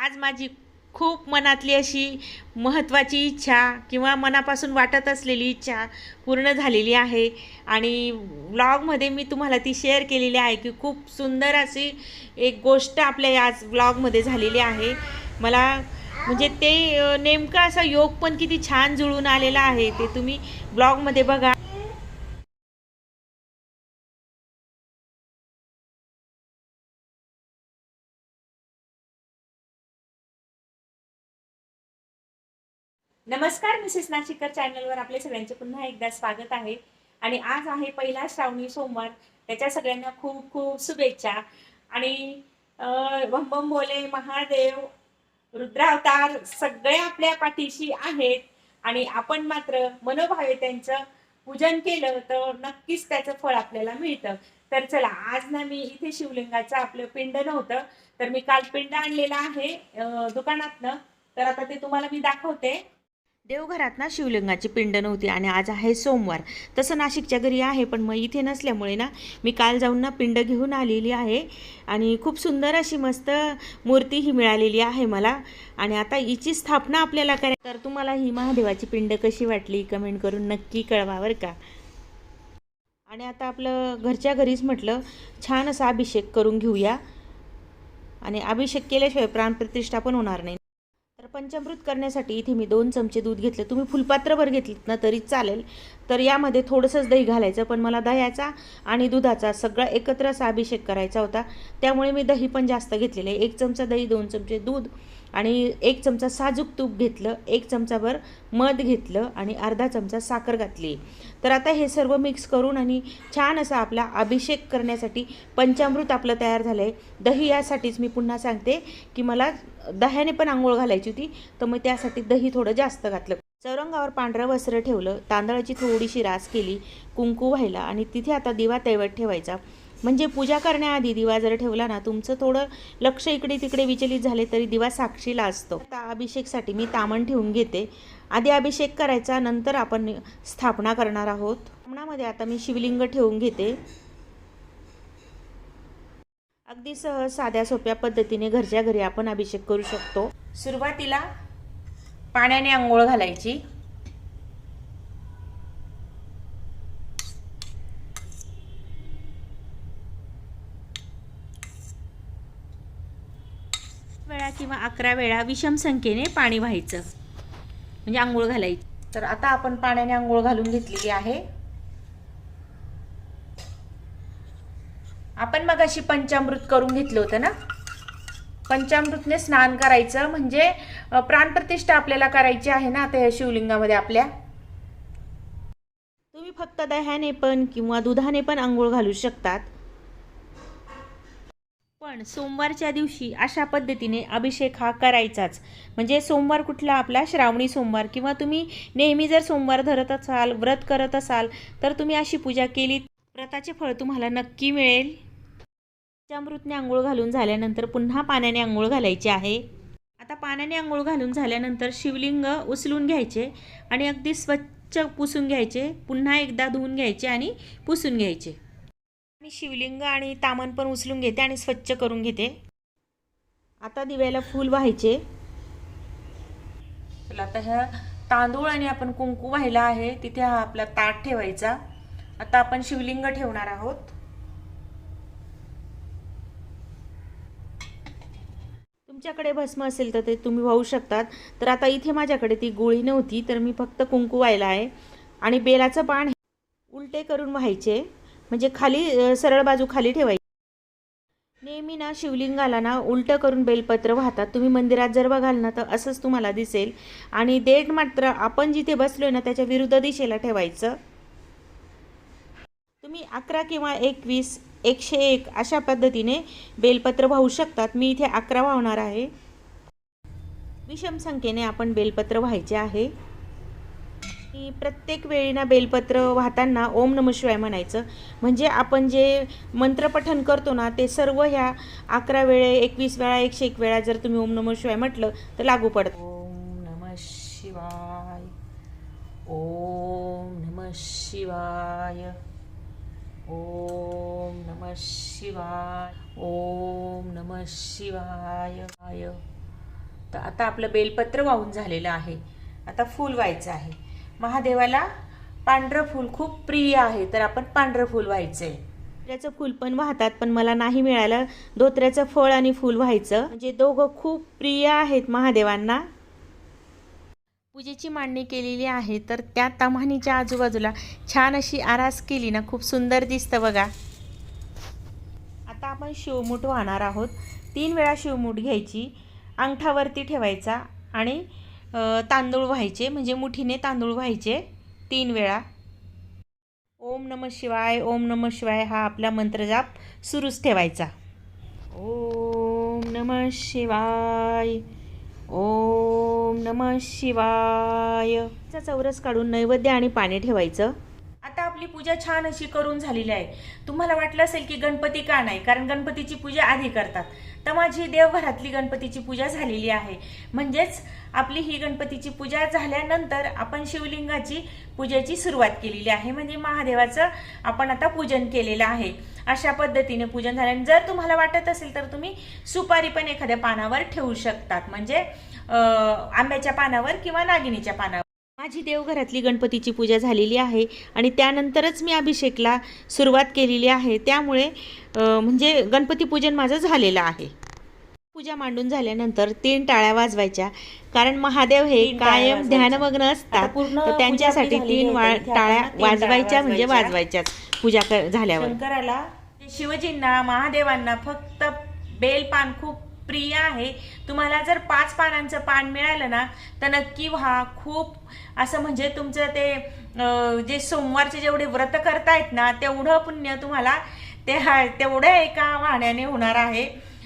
आज माझी खूप मनातली अशी महत्त्वाची इच्छा किंवा मनापासून वाटत असलेली इच्छा पूर्ण झालेली आहे. आणि व्लॉगमध्ये मी तुम्हाला ती शेअर केलेली आहे की खूप सुंदर अशी एक गोष्ट आपल्या आज व्लॉगमध्ये झालेली आहे. मला म्हणजे ते नेमकं असा योग पण किती छान जुळून आलेला आहे ते तुम्ही ब्लॉगमध्ये बघा. नमस्कार मिसेस नाशिकर चॅनलवर आपले सगळ्यांचे पुन्हा एकदा स्वागत आहे. आणि आज आहे पहिला श्रावणी सोमवार. त्याच्या सगळ्यांना खूप खूप शुभेच्छा. आणि अं, बम बोले महादेव रुद्रावतार सगळे आपल्या पाठीशी आहेत. आणि आपण मात्र मनोभावे त्यांचं पूजन केलं तर नक्कीच त्याचं फळ आपल्याला मिळतं. तर चला आज ना मी इथे शिवलिंगाचं आपलं पिंड नव्हतं तर मी काल पिंड आणलेलं आहे दुकानातनं. तर आता ते तुम्हाला मी दाखवते. देवघरात ना शिवलिंगाची पिंड नव्हती आणि आज आहे सोमवार. तसं नाशिकच्या घरी आहे पण मग इथे नसल्यामुळे ना मी काल जाऊन ना पिंड घेऊन आलेली आहे. आणि खूप सुंदर अशी मस्त मूर्ती ही मिळालेली आहे मला. आणि आता हिची स्थापना आपल्याला करायची तर तुम्हाला ही महादेवाची पिंड कशी वाटली कमेंट करून नक्की कळवा बरं का. आणि आता आपलं घरच्या घरीच म्हटलं छान असा अभिषेक करून घेऊया. आणि अभिषेक केल्याशिवाय प्राणप्रतिष्ठा पण होणार नाही. तर पंचामृत करण्यासाठी इथे मी दोन चमचे दूध घेतलं. तुम्ही फुलपात्रभर घेतलीत ना तरी चालेल. तर यामध्ये थोडंसंच दही घालायचं पण मला दह्याचा आणि दुधाचा सगळा एकत्र असा अभिषेक करायचा होता. त्यामुळे मी दही पण जास्त घेतलेलं आहे. एक चमचा दही दोन चमचे दूध आणि एक चमचा साजूक तूप घेतलं एक चमचाभर मध घेतलं आणि अर्धा चमचा साखर घातली. तर आता हे सर्व मिक्स करून आणि छान असा आपला अभिषेक करण्यासाठी पंचामृत आपलं तयार झालं आहे दही यासाठीच मी पुन्हा सांगते की मला दह्याने पण आंघोळ घालायची होती तर मग त्यासाठी दही थोडं जास्त घातलं. चौरंगावर पांढरं वस्त्र ठेवलं तांदळाची थोडीशी रास केली कुंकू व्हायला आणि तिथे आता दिवा तैवत ठेवायचा. म्हणजे पूजा करण्याआधी दिवा जर ठेवला ना तुमचं थोडं लक्ष इकडे तिकडे विचलित झाले तरी दिवा साक्षीला असतो. आता अभिषेकसाठी मी तामण ठेवून घेते. आधी अभिषेक करायचा नंतर आपण स्थापना करणार आहोत. तामणामध्ये आता मी शिवलिंग ठेवून घेते. अगदी सहज साध्या सोप्या पद्धतीने घरच्या घरी आपण अभिषेक करू शकतो. सुरुवातीला पाण्याने आंघोळ घालायची. वेळा किंवा अकरा वेळा विषम संख्येने पाणी व्हायचं. म्हणजे आंघोळ घालायची. तर आता आपण पाण्याने आंघोळ घालून घेतलेली आहे. आपण मग अशी पंचामृत करून घेतलं होतं ना? पंचामृतने स्नान करायचं म्हणजे प्राणप्रतिष्ठा आपल्याला करायची आहे ना आता शिवलिंगामध्ये आपल्या? तुम्ही फक्त दह्याने पण किंवा दुधाने पण आंघोळ घालू शकतात. पण सोमवारच्या दिवशी अशा पद्धतीने अभिषेक हा करायचाच. म्हणजे सोमवार कुठला आपला? श्रावणी सोमवार. किंवा तुम्ही नेहमी जर सोमवार धरत असाल व्रत करत असाल तर तुम्ही अशी पूजा केली व्रताचे फळ तुम्हाला नक्की मिळेल. पंचामृतने आंघोळ घालून झाल्यानंतर पुन्हा पाण्याने आंघोळ घालायची आहे. आता पाण्याने आंघोळ घालून झाल्यानंतर शिवलिंग उचलून घ्यायचे आणि अगदी स्वच्छ पुसून घ्यायचे पुन्हा एकदा धुवून घ्यायचे आणि पुसून घ्यायचे. आणि शिवलिंग आणि तामण पण उचलून घेते आणि स्वच्छ करून घेते. आता दिव्याला फूल व्हायचे. आता ह्या तांदूळ आणि आपण कुंकू व्हायला आहे तिथे हा आपला ताट ठेवायचा. आता आपण शिवलिंग ठेवणार आहोत. तुमच्याकडे भस्म असेल तर ते तुम्ही वाहू शकतात. तर आता इथे माझ्याकडे ती गोळी नव्हती तर मी फक्त कुंकू व्हायला आहे. आणि बेलाचं पान उलटे करून व्हायचे. म्हणजे खाली सरळ बाजू खाली ठेवायची. नेहमी ना शिवलिंगाला ना उलटं करून बेलपत्र वाहतात. तुम्ही मंदिरात जर बघाल ना तर असंच तुम्हाला दिसेल. आणि देठ मात्र आपण जिथे बसलोय ना त्याच्या विरुद्ध दिशेला ठेवायचं. तुम्ही अकरा किंवा एकवीस एकशे एक अशा पद्धतीने बेलपत्र वाहू शकतात. मी इथे अकरा वाहणार आहे. विषम संख्येने आपण बेलपत्र व्हायचे आहे. की प्रत्येक वेळी ना बेलपत्र वाहताना ओम नम शिवाय म्हणायचं. म्हणजे आपण जे मंत्रपठन करतो ना ते सर्व ह्या अकरा वेळे एकवीस वेळा एकशे एक वेळा जर तुम्ही ओम नम शिवाय म्हटलं तर लागू पडतं. ओम नम शिवाय. ओम नम शिवाय. ओम नम शिवाय. ओम नम शिवाय. तर आता आपलं बेलपत्र वाहून झालेलं आहे. आता फूल व्हायचं आहे. महादेवाला पांढरं फूल खूप प्रिय आहे तर आपण पांढरं फूल व्हायचं आहे धोत्र्याचं फूल पण वाहतात पण मला नाही मिळालं. धोत्र्याचं फळ आणि फूल व्हायचं. म्हणजे दोघं खूप प्रिय आहेत महादेवांना. पूजेची मांडणी केलेली आहे तर त्या तमानीच्या आजूबाजूला छान अशी आरास केली ना खूप सुंदर दिसतं बघा. आपण शिवमूठ वाहणार आहोत. तीन वेळा शिवमूठ घ्यायची अंगठावरती ठेवायचा आणि तांदूळ व्हायचे म्हणजे मुठीने तांदूळ व्हायचे तीन वेळा. ओम नम शिवाय ओम नम शिवाय हा आपला मंत्रजाप सुरूच ठेवायचा. ओम नम शिवाय ओम नम शिवाय. चौरस काढून नैवेद्य आणि पाणी ठेवायचं. आपली पूजा छान अशी करून झालेली आहे. तुम्हाला वाटलं असेल की गणपती का नाही? कारण गणपतीची पूजा आधी करतात. तर माझी देवघरातली गणपतीची पूजा झालेली आहे. म्हणजेच आपली ही गणपतीची पूजा झाल्यानंतर आपण शिवलिंगाची पूजेची सुरुवात केलेली आहे. म्हणजे महादेवाचं आपण आता पूजन केलेलं आहे. अशा पद्धतीने पूजन झाल्याने जर तुम्हाला वाटत असेल तर तुम्ही सुपारी पण एखाद्या पानावर ठेवू शकतात. म्हणजे आंब्याच्या पानावर किंवा नागिनीच्या पानावर. माझी देवघरातली गणपतीची पूजा झालेली आहे आणि त्यानंतरच मी अभिषेकला सुरुवात केलेली आहे. त्यामुळे म्हणजे गणपती पूजन माझं झालेलं आहे. पूजा मांडून झाल्यानंतर तीन टाळ्या वाजवायच्या. कारण महादेव हे कायम. ध्यानमग्न असतात. तर त्यांच्यासाठी तीन टाळ्या वाजवायच्या म्हणजे वाजवायच्या. वाजवायच्याच पूजा झाल्यावर. शंकराला शिवजींना महादेवांना फक्त बेलपान खूप प्रिय आहे. तुम्हाला जर पाच पानांचं पान मिळालं ना तर नक्की व्हा. खूप असं म्हणजे तुमचं ते जे सोमवारचे जेवढे व्रत करतायत ना तेवढं पुण्य तुम्हाला ते हा तेवढ्या एका वाहण्याने होणार आहे.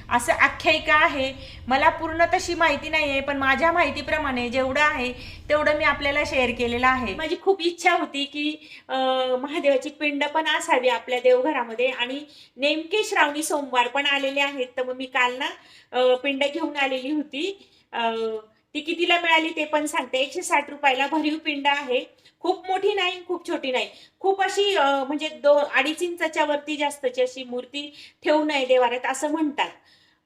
असं आख्यायिका आहे. मला पूर्ण तशी माहिती नाही आहे पण माझ्या माहितीप्रमाणे जेवढं आहे तेवढं मी आपल्याला शेअर केलेलं आहे. माझी खूप इच्छा होती की महादेवाची पिंड पण असावी आपल्या देवघरामध्ये आणि नेमके श्रावणी सोमवार पण आलेले आहेत. तर मग मी काल ना पिंड घेऊन आलेली होती. ती कितीला मिळाली ते पण सांगते. एकशे साठ रुपयाला भरीव पिंड आहे. खूप मोठी नाही खूप छोटी नाही. खूप अशी म्हणजे दो अडीच इंचाच्या वरती जास्तची अशी मूर्ती ठेवू नये देवाऱ्यात असं म्हणतात.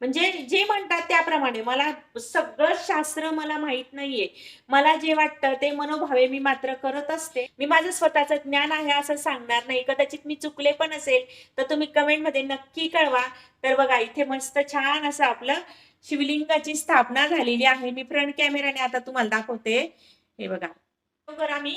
म्हणजे जे म्हणतात त्याप्रमाणे. मला सगळं शास्त्र मला माहीत नाहीये. मला जे वाटतं ते मनोभावे मी मात्र करत असते. मी माझं स्वतःचं ज्ञान आहे असं सांगणार नाही. कदाचित मी चुकले पण असेल तर तुम्ही कमेंटमध्ये नक्की कळवा. तर बघा इथे मस्त छान असं आपलं शिवलिंगाची स्थापना झालेली आहे. मी फ्रंट कॅमेराने आता तुम्हाला दाखवते. हे बघा. आम्ही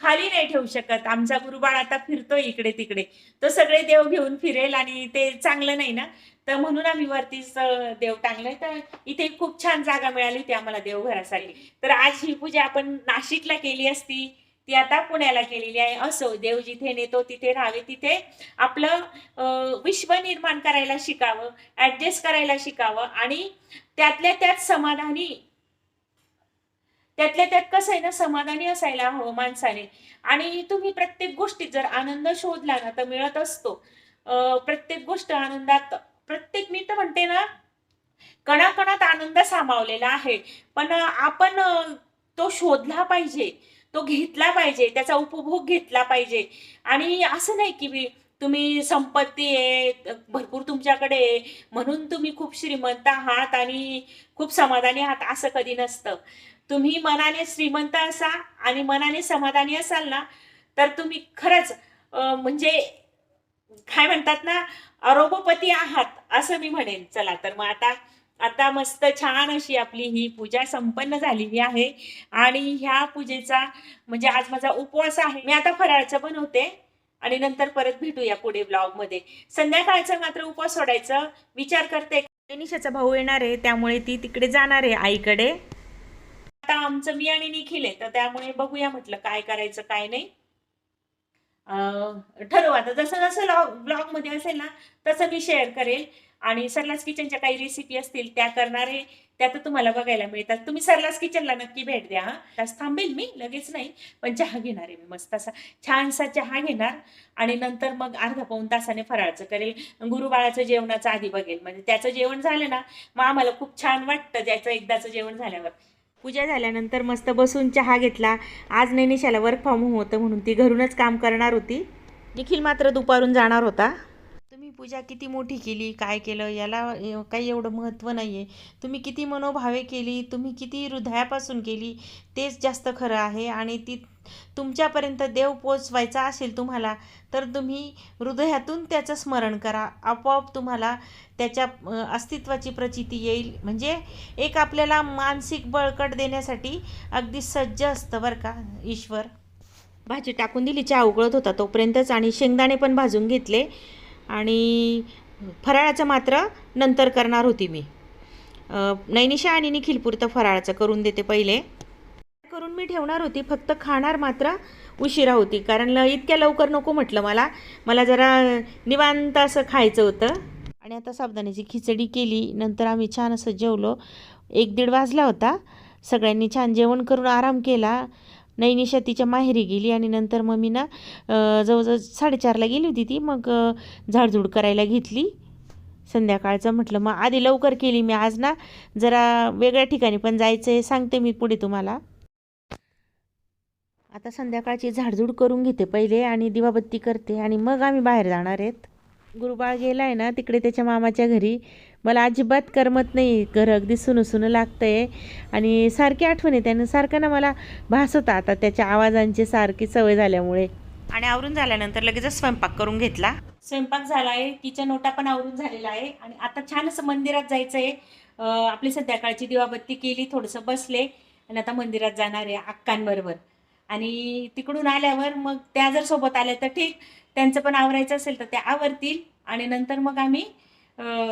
खाली नाही ठेवू शकत. आमचा गुरुबाळ आता फिरतोय इकडे तिकडे. तो सगळे देव घेऊन फिरेल आणि ते चांगलं नाही ना? तर म्हणून आम्ही वरतीच देव टांगलंय. तर इथे खूप छान जागा मिळाली होती आम्हाला देवघरासाठी. तर आज ही पूजा आपण नाशिकला केली असती. ती आता पुण्याला केलेली आहे. असो देव जिथे नेतो तिथे राहावे. तिथे आपलं विश्व निर्माण करायला शिकावं ऍडजस्ट करायला शिकावं आणि त्यातल्या त्यात समाधानी त्यातल्या त्यात कसं आहे ना समाधानी असायला हवं माणसाने. आणि तुम्ही प्रत्येक गोष्टीत जर आनंद शोधला ना तर मिळत असतो. प्रत्येक गोष्ट आनंदात प्रत्येक मी तर म्हणते ना कणाकणात आनंद सामावलेला आहे. पण आपण तो शोधला पाहिजे तो घेतला पाहिजे त्याचा उपभोग घेतला पाहिजे. आणि असं नाही की मी- तुम्ही संपत्ती आहे भरपूर तुमच्याकडे आहे, म्हणून तुम्ही खूप श्रीमंत आहात आणि खूप समाधानी आहात असं कधी नसतं. तुम्ही मनाने श्रीमंत असा आणि मनाने समाधानी असाल ना तर तुम्ही खरंच म्हणजे काय म्हणतात ना अरोबपती आहात असं मी म्हणेन. चला तर मग आता आता मस्त छान अशी आपली ही पूजा संपन्न झालेली आहे. आणि ह्या पूजेचा म्हणजे आज माझा उपवास आहे. मी आता फराळचं बनवते आणि नंतर परत भेटूया पुढे ब्लॉगमध्ये संध्याकाळचं मात्र उपवास सोडायचं विचार करते. निशाचा भाऊ येणार आहे त्यामुळे ती तिकडे जाणार आहे आईकडे. आमचं मी आणि निखिल आहे तर त्यामुळे बघूया म्हटलं काय करायचं काय नाही. अं, ठरवू आता. जसं जसं ब्लॉगमध्ये असेल ना तसं मी शेअर करेल. आणि सरलास किचनच्या काही रेसिपी असतील त्या करणारे त्या तर तुम्हाला बघायला मिळतात. तुम्ही सरलास किचनला नक्की भेट द्या हां. थांबेल मी लगेच नाही पण चहा घेणार आहे मी मस्त असा. छानसा चहा घेणार. आणि नंतर मग अर्धा पाऊन तासाने फराळचं करेल. गुरुबाळाचं जेवणाचं आधी बघेल. म्हणजे त्याचं जेवण झालं ना मग आम्हाला खूप छान वाटतं ज्याचं एकदाचं जेवण झाल्यावर. पूजा झाल्यानंतर मस्त बसून चहा घेतला. आज नैनिशाला वर्क फ्रॉम होम होतं म्हणून ती घरूनच काम करणार होती. निखिल मात्र दुपारून जाणार होता. पूजा किती मोठी केली काय केलं याला काही एवढं महत्त्व नाही आहे तुम्ही किती मनोभावे केली तुम्ही किती हृदयापासून केली तेच जास्त खरं आहे. आणि ती तुमच्यापर्यंत देव पोचवायचा असेल तुम्हाला तर तुम्ही हृदयातून त्याचं स्मरण करा. आपोआप तुम्हाला त्याच्या अस्तित्वाची प्रचिती येईल. म्हणजे एक आपल्याला मानसिक बळकट देण्यासाठी अगदी सज्ज असतं बरं का ईश्वर. भाजी टाकून दिली चहा उकळत होता तोपर्यंतच आणि शेंगदाणे पण भाजून घेतले. आणि फराळाचं मात्र नंतर करणार होती मी. नैनिशा आणि निखिलपुरतं फराळाचं करून देते पहिले. करून मी ठेवणार होती फक्त खाणार मात्र उशिरा होती कारण इतक्या लवकर नको म्हटलं मला. मला जरा निवांत असं खायचं होतं. आणि आता साबदाण्याची खिचडी केली नंतर आम्ही छान असं जेवलो. एक दीड वाजला होता. सगळ्यांनी छान जेवण करून आराम केला. नैनिशा तिच्या माहेरी गेली आणि नंतर मग मी ना जवळजवळ साडेचारला गेली होती ती. मग झाडझूड करायला घेतली. संध्याकाळचं म्हटलं मग आधी लवकर केली मी आज ना जरा वेगळ्या ठिकाणी पण जायचं आहे सांगते मी पुढे तुम्हाला. आता संध्याकाळची झाडझूड करून घेते पहिले आणि दिवाबत्ती करते आणि मग आम्ही बाहेर जाणार आहेत. गुरुबाळ गेला आहे ना तिकडे त्याच्या मामाच्या घरी. मला अजिबात करमत नाही घर अगदी सुनं सुनं लागतं आहे आणि सारखी आठवण येते आणि सारखं ना मला भास होता आता त्याच्या आवाजांची सारखी सवय झाल्यामुळे. आणि आवरून झाल्यानंतर लगेचच स्वयंपाक करून घेतला. स्वयंपाक झाला आहे किचन ओटा पण आवरून झालेला आहे. आणि आता छान असं मंदिरात जायचं आहे आपली संध्याकाळची दिवाबत्ती केली थोडंसं बसले. आणि आता मंदिरात जाणार आहे अक्कांबरोबर. आणि तिकडून आल्यावर मग त्या जर सोबत आल्या तर ठीक त्यांचं पण आवरायचं असेल तर त्या आवरतील. आणि नंतर मग आम्ही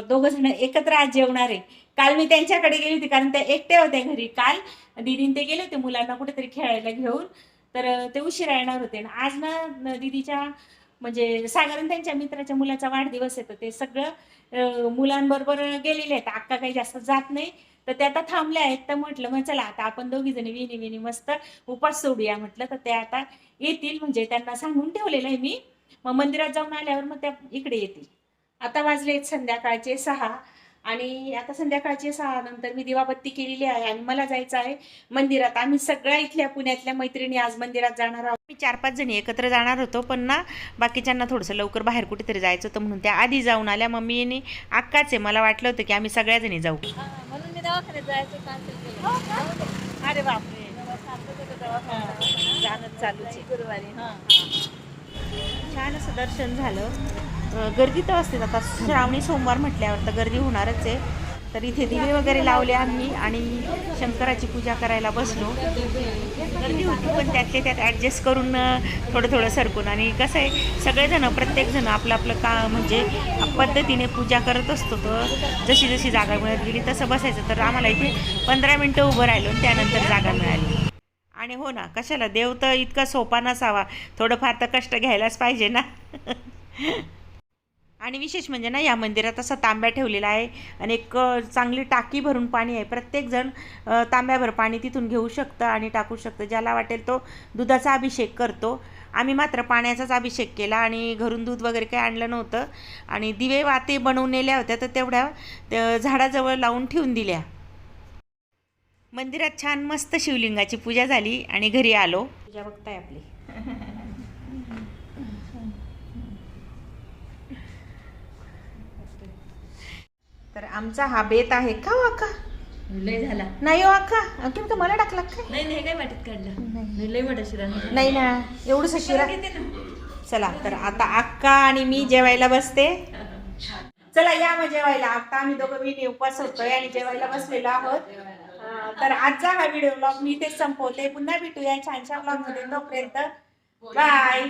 दोघं जण एकत्र आज जेवणार आहे. काल मी त्यांच्याकडे गेली होती कारण त्या एकट्या होत्या घरी. काल दिदीन ते गेले होते मुलांना कुठेतरी खेळायला घेऊन. तर ते उशिरा येणार होते. आणि आज ना दिदीच्या दीदीच्या म्हणजे साधारण त्यांच्या मित्राच्या मुलाचा वाढदिवस आहे तर ते सगळं मुलांबरोबर गेलेले आहेत. अक्का काही जास्त जात नाही तर ते आता थांबले आहेत. तर म्हटलं मग चला आता आपण दोघी जणी विणी विणी मस्त उपास सोडूया म्हटलं. तर ते आता येतील म्हणजे त्यांना सांगून ठेवलेलं आहे मी. मग मंदिरात जाऊन आल्यावर मग त्या इकडे येतील. आता वाजले आहेत संध्याकाळचे सहा. आणि आता संध्याकाळचे सहा नंतर मी दिवाबत्ती केलेली आहे आणि मला जायचं आहे मंदिरात. आम्ही सगळ्या इथल्या पुण्यातल्या मैत्रिणी आज मंदिरात जाणार आहोत. मी चार पाच जणी एकत्र जाणार होतो पण ना बाकीच्यांना थोडंसं लवकर बाहेर कुठेतरी जायचं होतं म्हणून त्या आधी जाऊन आल्या. मम्मी आणि अक्काच आहे. मला वाटलं होतं की आम्ही सगळ्या जणी जाऊ. म्हणून मी दवाखान्यात जायचं केलं. अरे बापरे. चालूच आहे. गुरुवारी. हां. छान असं दर्शन झालं. गर्दी तर असते आता श्रावणी सोमवार म्हटल्यावर तर गर्दी होणारच आहे. तर इथे दिवे वगैरे लावले आम्ही आणि शंकराची पूजा करायला बसलो. गर्दी होती पण त्यातले त्यात ॲडजस्ट करून थोडं थोडं सरकून. आणि कसं आहे सगळेजण प्रत्येकजण आपलं आपलं का म्हणजे पद्धतीने पूजा करत असतो. तर जशी जशी जागा मिळत गेली तसं बसायचं. तर आम्हाला इथे पंधरा मिनटं उभं राहिलो आणि त्यानंतर जागा मिळाली. आणि हो ना कशाला? देव तर इतका सोपा नसावा. थोडंफार तर कष्ट घ्यायलाच पाहिजे ना. आणि विशेष म्हणजे ना या मंदिरात असा तांब्या ठेवलेला आहे आणि एक चांगली टाकी भरून पाणी आहे. प्रत्येकजण तांब्याभर पाणी तिथून घेऊ शकतं आणि टाकू शकतं. ज्याला वाटेल तो दुधाचा अभिषेक करतो. आम्ही मात्र पाण्याचाच अभिषेक केला आणि घरून दूध वगैरे काही आणलं नव्हतं. आणि दिवे वाते बनवून नेल्या होत्या तर तेवढ्या झाडाजवळ लावून ठेवून दिल्या. मंदिरात छान मस्त शिवलिंगाची पूजा झाली आणि घरी आलो. पूजा बघताय आपली. तर आमचा हा बेत आहे. का हो अक्का लय झाला. नाही हो अक्का तुम्ही का मला टाकला काय? नाही नाही काय वाटत काढलं? लय मोठा शिरा नाही ना. एवढंच शिरा. चला तर आता अक्का आणि मी जेवायला बसते. चला या मग जेवायला. आता आम्ही दोघं मी उपवास होतोय आणि जेवायला बसलेलो आहोत. तर आजचा हा व्हिडिओ ब्लॉग मी इथे संपवते. पुन्हा भेटूया छानशा ब्लॉगमध्ये. तोपर्यंत बाय